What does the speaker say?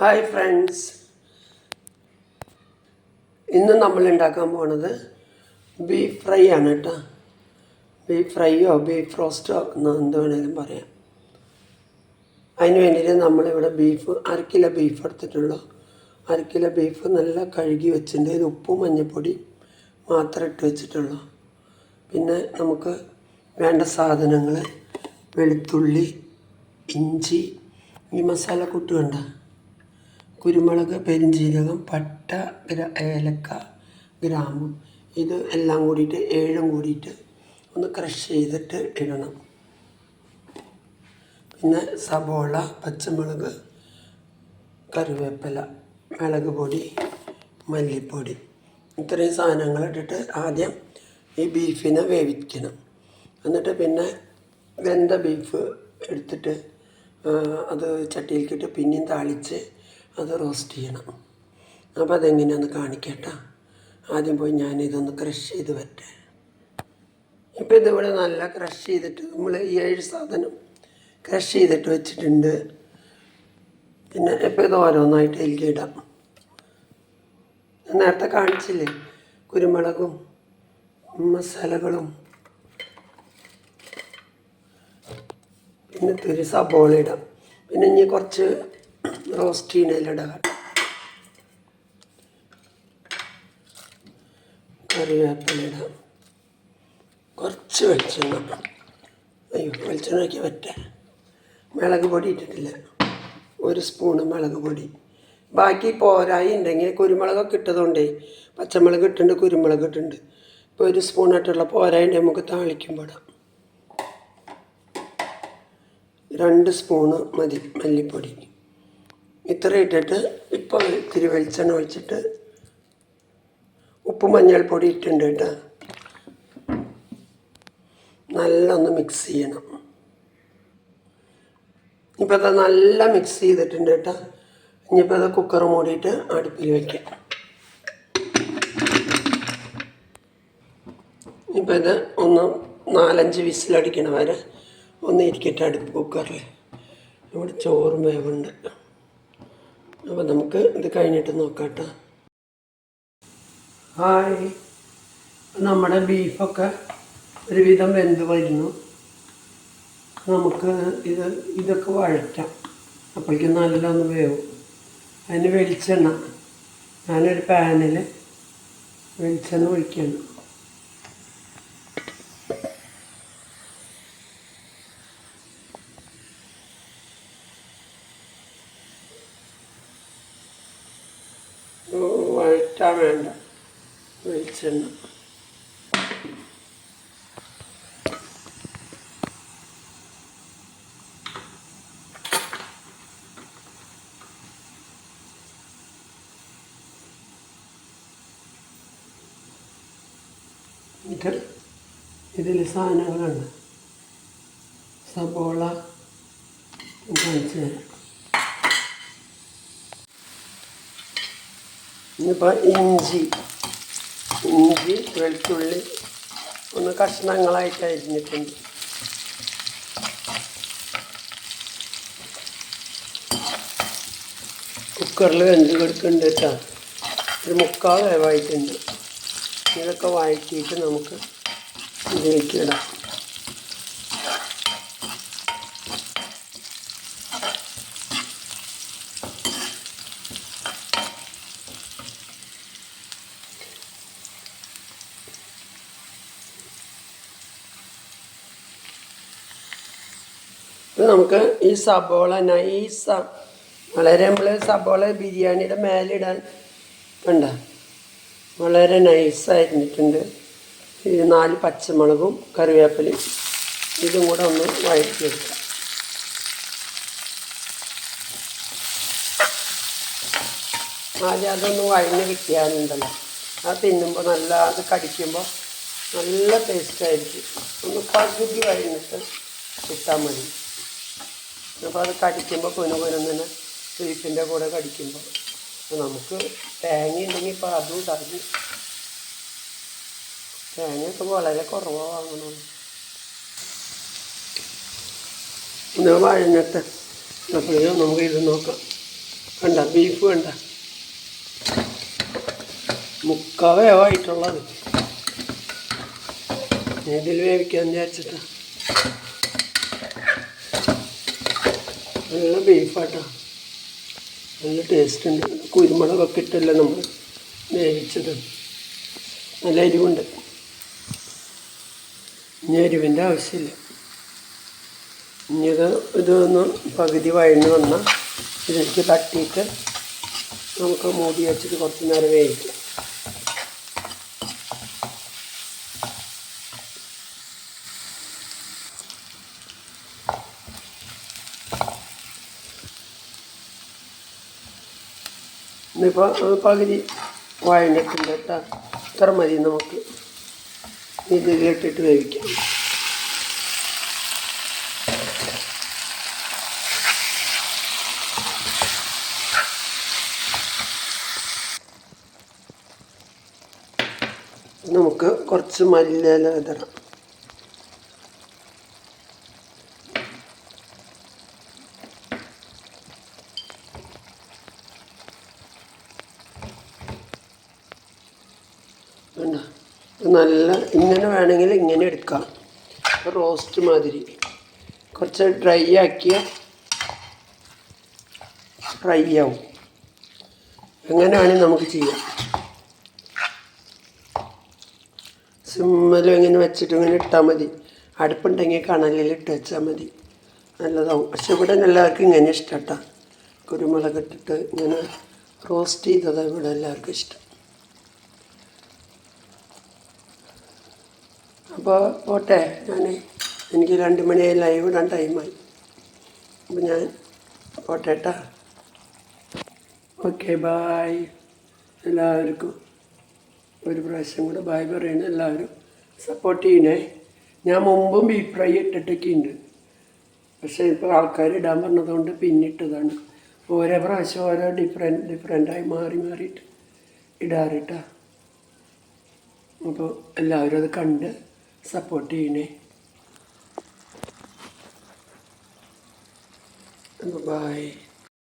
Hi friends ഇന്ന് നമ്മൾ ഉണ്ടാക്കാൻ പോണത് ബീഫ് ഫ്രൈ ആണ് കേട്ടോ ബീഫ് ഫ്രൈയോ ബീഫ് റോസ്റ്റോ എന്ന് എന്ത് വേണേലും പറയാം. അതിന് വേണ്ടിയിട്ട് നമ്മളിവിടെ ബീഫ് അര കിലോ ബീഫ് എടുത്തിട്ടുള്ളൂ. അര കിലോ ബീഫ് നല്ല കഴുകി വെച്ചിട്ടുണ്ട്. ഇതിൽ ഉപ്പും മഞ്ഞൾപ്പൊടി മാത്രം ഇട്ട് വെച്ചിട്ടുള്ളൂ. പിന്നെ നമുക്ക് വേണ്ട സാധനങ്ങൾ വെളുത്തുള്ളി ഇഞ്ചി ഈ മസാല കൂട്ട് വേണ്ട കുരുമുളക് പെരിഞ്ജീരകം പട്ട ഗ്ര ഏലക്ക ഗ്രാമ്പു. ഇത് എല്ലാം കൂടിയിട്ട് ഏഴും കൂടിയിട്ട് ഒന്ന് ക്രഷ് ചെയ്തിട്ട് ഇടണം. പിന്നെ സബോള പച്ചമുളക് കറിവേപ്പില മുളക് പൊടി മല്ലിപ്പൊടി. ഇത്രയും സാധനങ്ങൾ ഇട്ടിട്ട് ആദ്യം ഈ ബീഫിനെ വേവിക്കണം. എന്നിട്ട് പിന്നെ വെന്ത ബീഫ് എടുത്തിട്ട് അത് ചട്ടിയിലേക്കിട്ട് പിന്നെയും താളിച്ച് അത് റോസ്റ്റ് ചെയ്യണം. അപ്പോൾ അതെങ്ങനെയൊന്ന് കാണിക്കട്ടാ. ആദ്യം പോയി ഞാനിതൊന്ന് ക്രഷ് ചെയ്ത് വരട്ടെ. ഇപ്പം ഇതിവിടെ നല്ല ക്രഷ് ചെയ്തിട്ട് നമ്മൾ ഈ ഏഴ് സാധനം ക്രഷ് ചെയ്തിട്ട് വെച്ചിട്ടുണ്ട്. പിന്നെ ഇപ്പം ഇത് ഓരോന്നായിട്ട് എനിക്ക് ഇടാം. നേരത്തെ കാണിച്ചില്ലേ? കുരുമുളകും മസാലകളും. പിന്നെ തുരി സബോള ഇടാം. പിന്നെ ഇനി കുറച്ച് റോസ്റ്റ് ചെയ്യണതിലിടാം കറിവേപ്പിലിടാം കുറച്ച് വെളിച്ചെണ്ണ അയ്യോ വെളിച്ചെണ്ണയ്ക്ക് പറ്റേ. മുളക് പൊടി ഇട്ടിട്ടില്ല. ഒരു സ്പൂണ് മുളക് പൊടി. ബാക്കി പോരായി ഉണ്ടെങ്കിൽ കുരുമുളകൊക്കെ ഇട്ടതുകൊണ്ടേ പച്ചമുളക് ഇട്ടുണ്ട് കുരുമുളക് ഇട്ടുണ്ട് ഇപ്പോൾ ഒരു സ്പൂണായിട്ടുള്ള പോരായി ഉണ്ടെങ്കിൽ നമുക്ക് താളിക്കുമ്പോൾ രണ്ട് സ്പൂണ് മതി മല്ലിപ്പൊടി. ഇത്ര ഇട്ടിട്ട് ഇപ്പോൾ ഇത്തിരി വെളിച്ചെണ്ണ ഒഴിച്ചിട്ട് ഉപ്പ് മഞ്ഞൾപ്പൊടി ഇട്ടുണ്ട് കേട്ടോ. നല്ലൊന്ന് മിക്സ് ചെയ്യണം. ഇപ്പം അത് നല്ല മിക്സ് ചെയ്തിട്ടുണ്ട് കേട്ടോ. ഇനിയിപ്പോൾ അത് കുക്കർ മൂടിയിട്ട് അടുപ്പിൽ വയ്ക്കാം ഇപ്പോൾ ഇത് ഒന്ന് നാലഞ്ച് വിസിലടിക്കണ വരെ. ഒന്ന് ഇരിക്കട്ടെ അടുപ്പ് കുക്കറിൽ ഇവിടെ ചോറും വേവുണ്ട്. അപ്പോൾ നമുക്ക് ഇത് കഴിഞ്ഞിട്ട് നോക്കാം കേട്ടോ ഹായ്. നമ്മുടെ ബീഫൊക്കെ ഒരുവിധം വെന്ത് വരുന്നു. നമുക്ക് ഇത് ഇതൊക്കെ വഴറ്റാം. അപ്പോഴേക്കും നല്ലൊന്ന് വേവും. അതിന് വെളിച്ചെണ്ണ. ഞാനൊരു പാനിൽ വെളിച്ചെണ്ണ ഒഴിക്കണം. വഴറ്റാൻ വേണ്ട വെളിച്ചെണ്ണ. ഇത് ഇതിൽ സാധനങ്ങളുണ്ട്. സബോള കാണിച്ചു തരാം. ഇനിയിപ്പോൾ ഇഞ്ചി. ഇഞ്ചി വെളുത്തുള്ളി ഒന്ന് കഷ്ണങ്ങളായിട്ട് അരിഞ്ഞിട്ടുണ്ട്. കുക്കറിൽ വെന്ത് കൊടുക്കുന്നുണ്ട് കേട്ടോ. ഒരു മുക്കാൽ വേവായിട്ടുണ്ട്. ഇതൊക്കെ വഴറ്റിയിട്ട് നമുക്ക് ഇതിലേക്ക് ഇടാം. നമുക്ക് ഈ സബോള നൈസ വളരെ നമ്മൾ സബോള ബിരിയാണിയുടെ മേലിടാൻ കണ്ട. വളരെ നൈസായിരുന്നിട്ടുണ്ട് ഈ നാല് പച്ചമുളകും കറിവേപ്പിലയും ഇതും കൂടെ ഒന്ന് വഴറ്റിയെടുക്കാം ആദ്യം അതൊന്ന് വഴഞ്ഞ് കിട്ടിയാലുണ്ടല്ലോ. അത് തിന്നുമ്പോൾ നല്ല അത് കടിക്കുമ്പോൾ നല്ല ടേസ്റ്റായിരിക്കും ഒന്ന് പകുതി വഴഞ്ഞിട്ട് ഇട്ടാൽ മതി. അപ്പോൾ അത് കടിക്കുമ്പോൾ കുനു തന്നെ ബീഫിന്റെ കൂടെ കടിക്കുമ്പോൾ നമുക്ക് തേങ്ങ ഉണ്ടെങ്കിൽ ഇപ്പോൾ അതും ഉണ്ടാകും തേങ്ങയൊക്കെ വളരെ കുറവാണ് വാങ്ങണത്. ഇത് വഴഞ്ഞിട്ട് അപ്പോഴേ നമുക്ക് ഇത് നോക്കാം. വേണ്ട ബീഫ് വേണ്ട മുക്കാ വേവായിട്ടുള്ളത്. ഇതിൽ വേവിക്കാൻ വിചാരിച്ചിട്ടാ. നല്ല ബീഫാട്ടോ. നല്ല ടേസ്റ്റ് ഉണ്ട്. കുരുമുളകൊക്കെ ഇട്ടല്ല നമ്മൾ വേവിച്ചത്. നല്ല എരിവുണ്ട്. ഇനി എരിവിന്റെ ആവശ്യമില്ല. ഇനി ഇത് ഇതൊന്ന് പകുതി വഴിഞ്ഞ് വന്നാൽ ഇതിലേക്ക് തട്ടിയിട്ട് നമുക്ക് മൂടി വെച്ചിട്ട് കുറച്ച് നേരം വേവിക്കാം. ഇന്നിപ്പോൾ പകുതി വഴഞ്ഞിട്ടുണ്ട് കേട്ടോ. ഇത്ര മതി നമുക്ക്. ഇത് കേട്ടിട്ട് വേവിക്കാം. നമുക്ക് കുറച്ച് മല്ലിയില വിതറാം നല്ല ഇങ്ങനെ വേണമെങ്കിൽ ഇങ്ങനെ എടുക്കാം. റോസ്റ്റ് മാതിരി. കുറച്ച് ഡ്രൈ ആക്കിയ ഫ്രൈ ആവും. എങ്ങനെ വേണമെങ്കിൽ നമുക്ക് ചെയ്യാം. സിമ്മലും ഇങ്ങനെ വെച്ചിട്ട് ഇങ്ങനെ ഇട്ടാൽ മതി. അടുപ്പുണ്ടെങ്കിൽ കണലിൽ ഇട്ട് വെച്ചാൽ മതി. നല്ലതാവും. പക്ഷെ ഇവിടെ എല്ലാവർക്കും ഇങ്ങനെ ഇഷ്ടം കേട്ടോ. കുരുമുളക് ഇട്ടിട്ട് ഇങ്ങനെ റോസ്റ്റ് ചെയ്തതാണ് ഇവിടെ എല്ലാവർക്കും ഇഷ്ടം. അപ്പോൾ പോട്ടെ ഞാൻ എനിക്ക് രണ്ട് മണിയായി ലൈവ് ഇടാൻ ടൈമായി. അപ്പോൾ ഞാൻ പോട്ടെ കേട്ടാ ഓക്കെ ബായ്. എല്ലാവർക്കും ഒരു പ്രാവശ്യം കൂടെ ബായ് പറയുന്നു എല്ലാവരും സപ്പോർട്ട് ചെയ്യണേ. ഞാൻ മുമ്പും ബീഫ് ഫ്രൈ ഇട്ടിട്ടൊക്കെ ഉണ്ട് പക്ഷേ ഇപ്പോൾ ആൾക്കാർ ഇടാൻ പറഞ്ഞതുകൊണ്ട് പിന്നിട്ടതാണ് ഓരോ പ്രാവശ്യം ഓരോ ഡിഫറെന്റ് ഡിഫറെന്റായി മാറി മാറിയിട്ട് ഇടാറിട്ടാ. അപ്പോൾ എല്ലാവരും അത് കണ്ട് സപ്പോർട്ട് ചെയ്യണേ. ബായ്